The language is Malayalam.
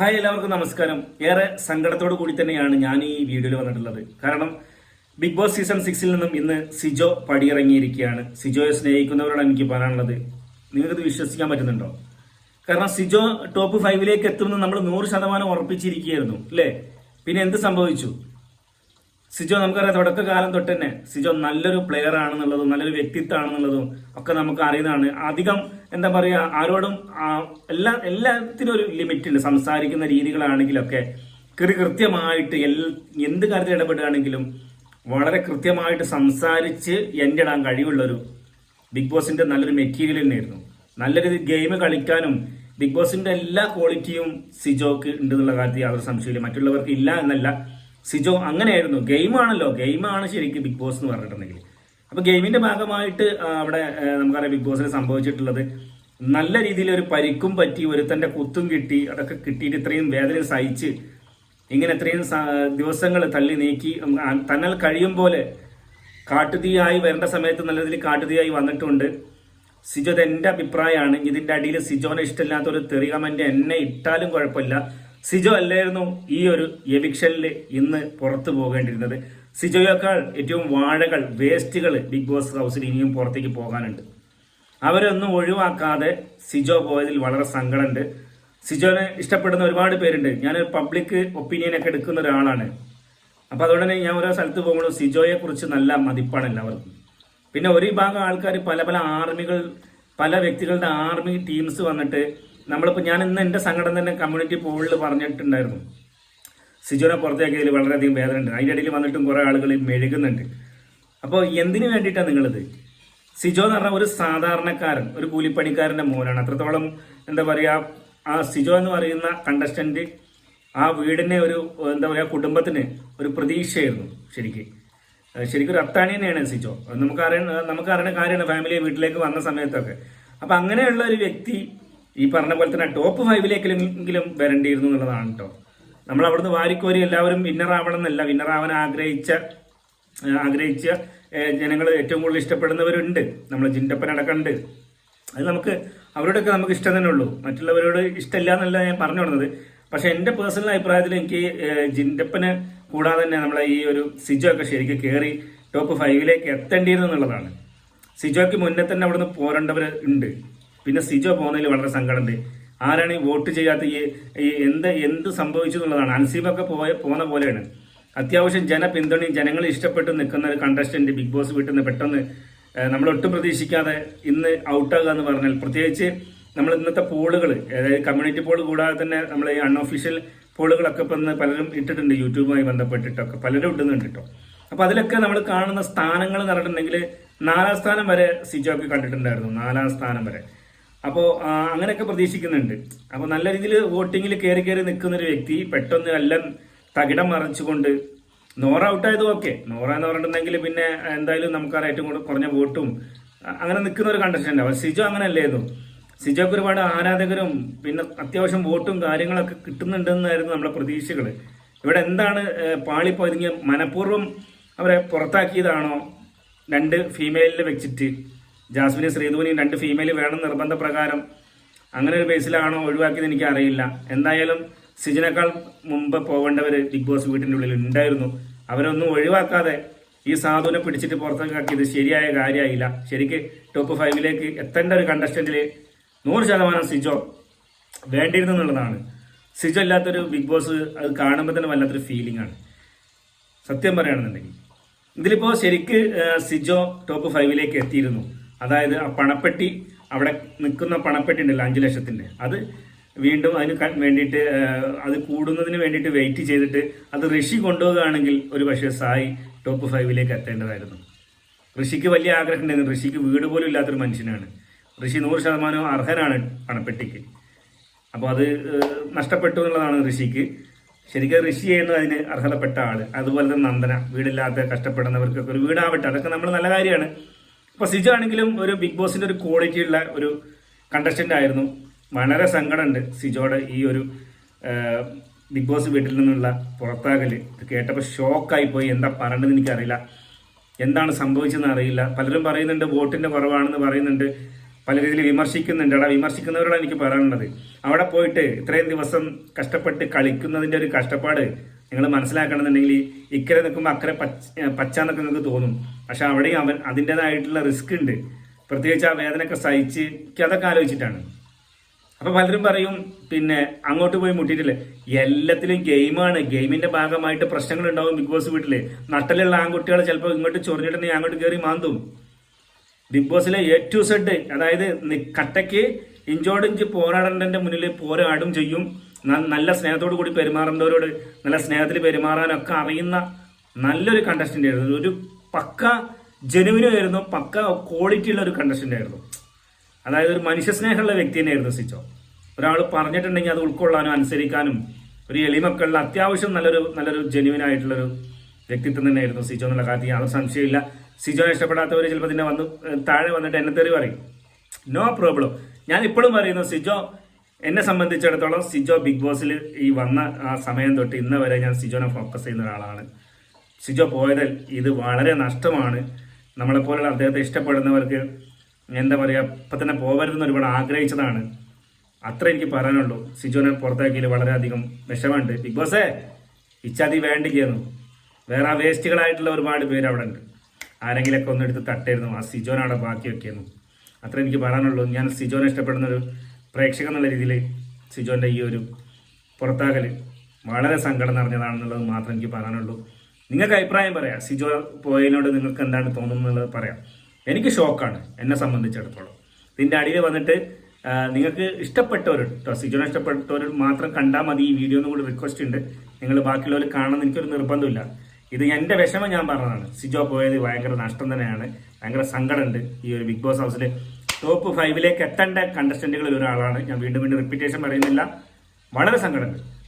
ഹായ് എല്ലാവർക്കും നമസ്കാരം. ഏറെ സങ്കടത്തോടു കൂടി തന്നെയാണ് ഞാൻ ഈ വീഡിയോയിൽ വന്നിട്ടുള്ളത്. കാരണം ബിഗ് ബോസ് സീസൺ സിക്സിൽ നിന്നും ഇന്ന് സിജോ പടിയിറങ്ങിയിരിക്കുകയാണ്. സിജോയെ സ്നേഹിക്കുന്നവരോടാണ് എനിക്ക് പറയാനുള്ളത്. നിങ്ങൾക്കത് വിശ്വസിക്കാൻ പറ്റുന്നുണ്ടോ? കാരണം സിജോ ടോപ്പ് ഫൈവിലേക്ക് എത്തുമെന്ന് നമ്മൾ നൂറ് ശതമാനം ഉറപ്പിച്ചിരിക്കുകയായിരുന്നു അല്ലേ? പിന്നെ എന്ത് സംഭവിച്ചു? സിജോ നമുക്കറിയാം തുടക്കകാലം തൊട്ട് തന്നെ സിജോ നല്ലൊരു പ്ലെയർ ആണെന്നുള്ളതും നല്ലൊരു വ്യക്തിത്വമാണെന്നുള്ളതും ഒക്കെ നമുക്ക് അറിയുന്നതാണ്. അധികം എന്താ പറയുക ആരോടും എല്ലാ എല്ലാത്തിനും ഒരു ലിമിറ്റ് ഉണ്ട്. സംസാരിക്കുന്ന രീതികളാണെങ്കിലൊക്കെ കൃതി കൃത്യമായിട്ട് എൽ എന്ത് കാര്യത്തിൽ ഇടപെടുകയാണെങ്കിലും വളരെ കൃത്യമായിട്ട് സംസാരിച്ച് എന്റെ ഇടാൻ കഴിവുള്ളൊരു ബിഗ് ബോസിന്റെ നല്ലൊരു മെറ്റീരിയൽ തന്നെയായിരുന്നു. നല്ലൊരു ഗെയിം കളിക്കാനും ബിഗ് ബോസിന്റെ എല്ലാ ക്വാളിറ്റിയും സിജോക്ക് ഉണ്ട് എന്നുള്ള കാര്യത്തിൽ യാതൊരു സംശയമില്ല മറ്റുള്ളവർക്ക് ഇല്ല എന്നല്ല. സിജോ അങ്ങനെയായിരുന്നു. ഗെയിമാണല്ലോ. ഗെയിമാണ് ശരിക്കും ബിഗ് ബോസ് എന്ന് പറഞ്ഞിട്ടുണ്ടെങ്കിൽ. അപ്പൊ ഗെയിമിന്റെ ഭാഗമായിട്ട് അവിടെ നമുക്കറിയാം ബിഗ് ബോസിന് സംഭവിച്ചിട്ടുള്ളത്. നല്ല രീതിയിൽ ഒരു പരിക്കും പറ്റി ഒരുത്തന്റെ കുത്തും കിട്ടി അതൊക്കെ കിട്ടിയിട്ട് ഇത്രയും വേദന സഹിച്ച് ഇങ്ങനെ ഇത്രയും ദിവസങ്ങൾ തള്ളി നീക്കി തന്നൽ കഴിയും പോലെ കാട്ടുതീയായി വരേണ്ട സമയത്ത് നല്ല രീതിയിൽ കാട്ടുതീയായി വന്നിട്ടുണ്ട്. സിജോ എന്റെ അഭിപ്രായമാണ് ഇതിന്റെ അടിയിൽ സിജോനെ ഇഷ്ടമില്ലാത്ത ഒരു തെറി കമന്റ് എന്നെ ഇട്ടാലും കുഴപ്പമില്ല. സിജോ അല്ലായിരുന്നു ഈ ഒരു എവിക്ഷനിൽ ഇന്ന് പുറത്തു പോകേണ്ടിരുന്നത് സിജോയേക്കാൾ ഏറ്റവും വാഴകൾ വേസ്റ്റുകൾ ബിഗ് ബോസ് ഹൗസിൽ ഇനിയും പുറത്തേക്ക് പോകാനുണ്ട്. അവരൊന്നും ഒഴിവാക്കാതെ സിജോ പോയതിൽ വളരെ സങ്കടമുണ്ട്. സിജോനെ ഇഷ്ടപ്പെടുന്ന ഒരുപാട് പേരുണ്ട്. ഞാൻ പബ്ലിക് ഒപ്പീനിയൻ ഒക്കെ എടുക്കുന്ന ഒരാളാണ്. അപ്പോൾ അതുകൊണ്ട് തന്നെ ഞാൻ ഓരോ സ്ഥലത്ത് പോകുമ്പോഴും സിജോയെ കുറിച്ച് നല്ല മതിപ്പാണ് എല്ലാവർക്കും. പിന്നെ ഒരു വിഭാഗം ആൾക്കാർ പല പല ആർമികൾ പല വ്യക്തികളുടെ ആർമി ടീംസ് വന്നിട്ട് നമ്മളിപ്പോൾ ഞാൻ ഇന്ന് എന്റെ സംഘടന തന്നെ കമ്മ്യൂണിറ്റി പോളിൽ പറഞ്ഞിട്ടുണ്ടായിരുന്നു. സിജോനെ പുറത്തേക്കിയതിൽ വളരെയധികം വേദന ഉണ്ട് അതിന്റെ ഇടയിൽ വന്നിട്ടും കുറേ ആളുകൾ മെഴുകുന്നുണ്ട്. അപ്പോൾ എന്തിനു വേണ്ടിയിട്ടാണ് നിങ്ങളിത്? സിജോ എന്ന് പറഞ്ഞ ഒരു സാധാരണക്കാരൻ ഒരു കൂലിപ്പണിക്കാരന്റെ മോനാണ്. അത്രത്തോളം എന്താ പറയുക ആ സിജോ എന്ന് പറയുന്ന കണ്ടസ്റ്റന്റ് ആ വീടിനെ ഒരു എന്താ പറയുക കുടുംബത്തിന് ഒരു പ്രതീക്ഷയായിരുന്നു ശരിക്ക്. ശരിക്കും ഒരു അത്താണി തന്നെയാണ് സിജോ. നമുക്കറിയാം നമുക്കറിയണ നമുക്ക് കാര്യമാണ് ഫാമിലി വീട്ടിലേക്ക് വന്ന സമയത്തൊക്കെ. അപ്പം അങ്ങനെയുള്ള ഒരു വ്യക്തി ഈ പറഞ്ഞ പോലെ തന്നെ ടോപ്പ് ഫൈവിലേക്കെങ്കിലും വരേണ്ടിയിരുന്നു എന്നുള്ളതാണ് കേട്ടോ നമ്മൾ അവിടുന്ന് വാരിക്കോരി എല്ലാവരും വിന്നർ ആവണം എന്നല്ല വിന്നർ ആവാൻ ആഗ്രഹിച്ച ആഗ്രഹിച്ച ജനങ്ങൾ ഏറ്റവും കൂടുതൽ ഇഷ്ടപ്പെടുന്നവരുണ്ട്. നമ്മൾ ജിൻഡപ്പൻ അടക്കമുണ്ട്. അത് നമുക്ക് അവരോടൊക്കെ നമുക്ക് ഇഷ്ടം തന്നെ ഉള്ളൂ. മറ്റുള്ളവരോട് ഇഷ്ടമില്ല എന്നല്ല ഞാൻ പറഞ്ഞു വന്നത്. പക്ഷെ എന്റെ പേഴ്സണൽ അഭിപ്രായത്തിൽ എനിക്ക് ജിൻഡപ്പന് കൂടാതെ തന്നെ നമ്മളെ ഈ ഒരു സിജോ ഒക്കെ ശരിക്കും കയറി ടോപ്പ് ഫൈവിലേക്ക് എത്തേണ്ടിയിരുന്നു എന്നുള്ളതാണ്. സിജോയ്ക്ക് മുന്നേ തന്നെ അവിടുന്ന് പോരേണ്ടവർ ഉണ്ട്. പിന്നെ സിജോ പോകുന്നതിൽ വളരെ സങ്കടമുണ്ട്. ആരാണ് ഈ വോട്ട് ചെയ്യാത്ത ഈ എന്ത് എന്ത് സംഭവിച്ചു എന്നുള്ളതാണ്. അൻസീബൊക്കെ പോയ പോകുന്ന പോലെയാണ്. അത്യാവശ്യം ജനപിന്തുണയും ജനങ്ങൾ ഇഷ്ടപ്പെട്ട് നിൽക്കുന്ന ഒരു കണ്ടസ്റ്റന്റ് ബിഗ് ബോസ് വീട്ടിൽ നിന്ന് പെട്ടെന്ന് നമ്മൾ ഒട്ടും പ്രതീക്ഷിക്കാതെ ഇന്ന് ഔട്ടാകുക എന്ന് പറഞ്ഞാൽ പ്രത്യേകിച്ച് നമ്മൾ ഇന്നത്തെ പോളുകൾ അതായത് കമ്മ്യൂണിറ്റി പോൾ കൂടാതെ തന്നെ നമ്മൾ ഈ അൺഒഫീഷ്യൽ പോളുകളൊക്കെ ഇപ്പം പലരും ഇട്ടിട്ടുണ്ട് യൂട്യൂബുമായി ബന്ധപ്പെട്ടിട്ടൊക്കെ. പലരും ഇടുന്നുണ്ട് കേട്ടോ. അപ്പോൾ അതിലൊക്കെ നമ്മൾ കാണുന്ന സ്ഥാനങ്ങൾ എന്ന് പറഞ്ഞിട്ടുണ്ടെങ്കിൽ നാലാം സ്ഥാനം വരെ സിജോക്ക് കണ്ടിട്ടുണ്ടായിരുന്നു. നാലാം സ്ഥാനം വരെ. അപ്പോൾ അങ്ങനെയൊക്കെ പ്രതീക്ഷിക്കുന്നുണ്ട്. അപ്പോൾ നല്ല രീതിയിൽ വോട്ടിങ്ങിൽ കയറി കയറി നിൽക്കുന്ന ഒരു വ്യക്തി പെട്ടെന്ന് എല്ലാം തകിടം മറിച്ചുകൊണ്ട് നോറ ഔട്ടായത് ഓക്കെ. നോറ എന്ന് പറഞ്ഞിട്ടുണ്ടെങ്കിൽ പിന്നെ എന്തായാലും നമുക്കറിയാം ഏറ്റവും കൂടുതൽ കുറഞ്ഞ വോട്ടും അങ്ങനെ നിൽക്കുന്ന ഒരു കണ്ടസ്റ്റന്റ് അപ്പോൾ സിജോ അങ്ങനെ അല്ലായിരുന്നു സിജോക്ക് ഒരുപാട് ആരാധകരും പിന്നെ അത്യാവശ്യം വോട്ടും കാര്യങ്ങളൊക്കെ കിട്ടുന്നുണ്ടെന്നായിരുന്നു നമ്മുടെ പ്രതീക്ഷകൾ. ഇവിടെ എന്താണ് ഏഹ്, പാളിപ്പോയത് മനഃപൂർവം അവരെ പുറത്താക്കിയതാണോ? രണ്ട് ഫീമെയിലിൽ വെച്ചിട്ട് ജാസ്മിനും ശ്രീധുവിനെയും രണ്ട് ഫീമെയിൽ വേണം നിർബന്ധ പ്രകാരം അങ്ങനെ ഒരു ബേസിലാണോ ഒഴിവാക്കിയത് എനിക്ക് അറിയില്ല എന്തായാലും സിജിനേക്കാൾ മുമ്പ് പോകേണ്ടവർ ബിഗ് ബോസ് വീട്ടിന്റെ ഉള്ളിൽ ഉണ്ടായിരുന്നു. അവരൊന്നും ഒഴിവാക്കാതെ ഈ സാധുവിനെ പിടിച്ചിട്ട് പുറത്തേക്കാക്കിയത് ശരിയായ കാര്യമായില്ല. ശരിക്ക് ടോപ്പ് ഫൈവിലേക്ക് എത്തേണ്ട ഒരു കണ്ടസ്റ്റന്റിൽ നൂറ് ശതമാനം സിജോ വേണ്ടിയിരുന്നു എന്നുള്ളതാണ്. സിജോ ഇല്ലാത്തൊരു ബിഗ് ബോസ് അത് കാണുമ്പോൾ തന്നെ വല്ലാത്തൊരു ഫീലിംഗ് ആണ്. സത്യം പറയുകയാണെന്നുണ്ടെങ്കിൽ. ഇതിലിപ്പോൾ ശരിക്ക് സിജോ ടോപ്പ് ഫൈവിലേക്ക് എത്തിയിരുന്നു. അതായത് ആ പണപ്പെട്ടി അവിടെ നിൽക്കുന്ന പണപ്പെട്ടി ഉണ്ടല്ലോ അഞ്ചു ലക്ഷത്തിന്റെ അത് വീണ്ടും അതിന് വേണ്ടിയിട്ട് അത് കൂടുന്നതിന് വേണ്ടിയിട്ട് വെയിറ്റ് ചെയ്തിട്ട് അത് ഋഷി കൊണ്ടുപോവുകയാണെങ്കിൽ ഒരു പക്ഷേ സായി ടോപ്പ് ഫൈവിലേക്ക് എത്തേണ്ടതായിരുന്നു. ഋഷിക്ക് വലിയ ആഗ്രഹം ഉണ്ടായിരുന്നു ഋഷിക്ക് വീട് പോലും ഇല്ലാത്തൊരു മനുഷ്യനാണ്. ഋഷി നൂറ് ശതമാനം അർഹനാണ് പണപ്പെട്ടിക്ക്. അപ്പോൾ അത് നഷ്ടപ്പെട്ടു എന്നുള്ളതാണ് ഋഷിക്ക്. ശരിക്കും ഋഷി ചെയ്യുന്നത് അതിന് അർഹതപ്പെട്ട ആൾ. അതുപോലെ തന്നെ നന്ദന. വീടില്ലാത്ത കഷ്ടപ്പെടുന്നവർക്കൊക്കെ ഒരു വീടാവട്ടെ. അതൊക്കെ നമ്മൾ നല്ല കാര്യമാണ്. അപ്പോൾ സിജു ആണെങ്കിലും ഒരു ബിഗ് ബോസിന്റെ ഒരു ക്വാളിറ്റി ഉള്ള ഒരു കണ്ടസ്റ്റന്റ് ആയിരുന്നു. വളരെ സങ്കടമുണ്ട് സിജോടെ ഈ ഒരു ബിഗ് ബോസ് വീട്ടിൽ നിന്നുള്ള പുറത്താകൽ. ഇത് കേട്ടപ്പോൾ ഷോക്കായി പോയി. എന്താ പറയേണ്ടതെന്ന് എനിക്കറിയില്ല. എന്താണ് സംഭവിച്ചതെന്ന് അറിയില്ല. പലരും പറയുന്നുണ്ട് വോട്ടിന്റെ കുറവാണെന്ന് പറയുന്നുണ്ട്. പല രീതിയിൽ വിമർശിക്കുന്നുണ്ട്. അവിടെ വിമർശിക്കുന്നവരോടാണ് എനിക്ക് പറയാനുള്ളത്. അവിടെ പോയിട്ട് ഇത്രയും ദിവസം കഷ്ടപ്പെട്ട് കളിക്കുന്നതിന്റെ ഒരു കഷ്ടപ്പാട് നിങ്ങൾ മനസ്സിലാക്കണമെന്നുണ്ടെങ്കിൽ ഇക്കരെ നിൽക്കുമ്പോൾ അക്കരെ പച്ച പച്ചാന്നൊക്കെ നിങ്ങൾക്ക് തോന്നും. പക്ഷെ അവിടെ അവൻ അതിന്റെതായിട്ടുള്ള റിസ്ക് ഉണ്ട്. പ്രത്യേകിച്ച് ആ വേദനയൊക്കെ സഹിച്ച് അതൊക്കെ ആലോചിച്ചിട്ടാണ്. അപ്പൊ പലരും പറയും പിന്നെ അങ്ങോട്ട് പോയി മുട്ടിയിട്ടില്ലേ എല്ലാത്തിലും ഗെയിമാണ്. ഗെയിമിന്റെ ഭാഗമായിട്ട് പ്രശ്നങ്ങൾ ഉണ്ടാവും ബിഗ് ബോസ് വീട്ടിൽ. നട്ടലുള്ള ആൺകുട്ടികൾ ചിലപ്പോൾ ഇങ്ങോട്ട് ചൊറിഞ്ഞിട്ടുണ്ടെങ്കിൽ അങ്ങോട്ട് കയറി മാന്തും. ബിഗ് ബോസിലെ എ ടു സെഡ് അതായത് കട്ടയ്ക്ക് ഇഞ്ചോടിഞ്ച് പോരാടേണ്ടതിന്റെ മുന്നിൽ പോരാടും ചെയ്യും. നല്ല സ്നേഹത്തോടു കൂടി പെരുമാറേണ്ടവരോട് നല്ല സ്നേഹത്തിൽ പെരുമാറാനൊക്കെ അറിയുന്ന നല്ലൊരു കണ്ടസ്റ്റന്റ് ആയിരുന്നു. ഒരു പക്ക ജനുവിനും ആയിരുന്നു പക്ക ക്വാളിറ്റി ഉള്ള ഒരു കണ്ടസ്റ്റന്റ് ആയിരുന്നു. അതായത് ഒരു മനുഷ്യസ്നേഹമുള്ള വ്യക്തി തന്നെയായിരുന്നു സിച്ചോ ഒരാൾ പറഞ്ഞിട്ടുണ്ടെങ്കിൽ അത് ഉൾക്കൊള്ളാനും അനുസരിക്കാനും ഒരു എളിമക്കുള്ള അത്യാവശ്യം നല്ലൊരു നല്ലൊരു ജെന്യുവൻ ആയിട്ടുള്ളൊരു വ്യക്തിത്വം തന്നെയായിരുന്നു സിജോ എന്നുള്ള കാര്യത്തിൽ യാതൊരു സംശയമില്ല. സിജോനെ ഇഷ്ടപ്പെടാത്തവർ ചിലപ്പോൾ തന്നെ വന്ന് താഴെ വന്നിട്ട് എന്നെ തെറി പറയും. നോ പ്രോബ്ലം ഞാൻ ഇപ്പോഴും പറയുന്നു സിജോ എന്നെ സംബന്ധിച്ചിടത്തോളം സിജോ ബിഗ് ബോസിൽ ഈ വന്ന ആ സമയം തൊട്ട് ഇന്ന് വരെ ഞാൻ സിജോനെ ഫോക്കസ് ചെയ്യുന്ന ഒരാളാണ്. സിജോ പോയതൽ ഇത് വളരെ നഷ്ടമാണ്. നമ്മളെപ്പോലുള്ള അദ്ദേഹത്തെ ഇഷ്ടപ്പെടുന്നവർക്ക് എന്താ പറയുക ഇപ്പം തന്നെ പോകരുതെന്ന് ഒരുപാട് ആഗ്രഹിച്ചതാണ്. അത്ര എനിക്ക് പറയാനുള്ളൂ. സിജോനെ പുറത്താക്കിയതിൽ വളരെയധികം വിഷമമുണ്ട്. ബിഗ് ബോസേ ഇച്ചാതി വേണ്ടിക്കുന്നു. വേറെ ആ വേസ്റ്റുകളായിട്ടുള്ള ഒരുപാട് പേര് അവിടെ ഉണ്ട്. ആരെങ്കിലൊക്കെ ഒന്ന് എടുത്ത് തട്ടായിരുന്നു. ആ സിജോനാണ് ബാക്കി വെക്കുന്നു. അത്ര എനിക്ക് പറയാനുള്ളൂ. ഞാൻ സിജോനെ ഇഷ്ടപ്പെടുന്ന ഒരു പ്രേക്ഷകൻ എന്നുള്ള രീതിയിൽ സിജോന്റെ ഈ ഒരു പുറത്താകൽ വളരെ സങ്കടം നിറഞ്ഞതാണെന്നുള്ളത് മാത്രം എനിക്ക് പറയാനുള്ളൂ. നിങ്ങൾക്ക് അഭിപ്രായം പറയാം. സിജോ പോയതിനോട് നിങ്ങൾക്ക് എന്താണ് തോന്നുന്നത് പറയാം. എനിക്ക് ഷോക്കാണ് എന്നെ സംബന്ധിച്ചിടത്തോളം. ഇതിന്റെ അടിയിൽ വന്നിട്ട് നിങ്ങൾക്ക് ഇഷ്ടപ്പെട്ടവർ കേട്ടോ സിജോനെ ഇഷ്ടപ്പെട്ടവർ മാത്രം കണ്ടാൽ മതി ഈ വീഡിയോ കൂടി റിക്വസ്റ്റ് ഉണ്ട്. നിങ്ങൾ ബാക്കിയുള്ളവർ കാണണം എനിക്കൊരു നിർബന്ധമില്ല. ഇത് എന്റെ വിഷമം ഞാൻ പറഞ്ഞതാണ്. സിജോ പോയത് ഭയങ്കര നഷ്ടം തന്നെയാണ്. ഭയങ്കര സങ്കടമുണ്ട് ഈ ഒരു ബിഗ് ബോസ് ഹൗസിൽ ടോപ്പ് ഫൈവിലേക്ക് എത്തേണ്ട കണ്ടസ്റ്റന്റുകളിൽ ഒരാളാണ്. ഞാൻ വീണ്ടും വീണ്ടും റിപ്പീറ്റേഷൻ പറയുന്നില്ല. വളരെ സങ്കടമുണ്ട്.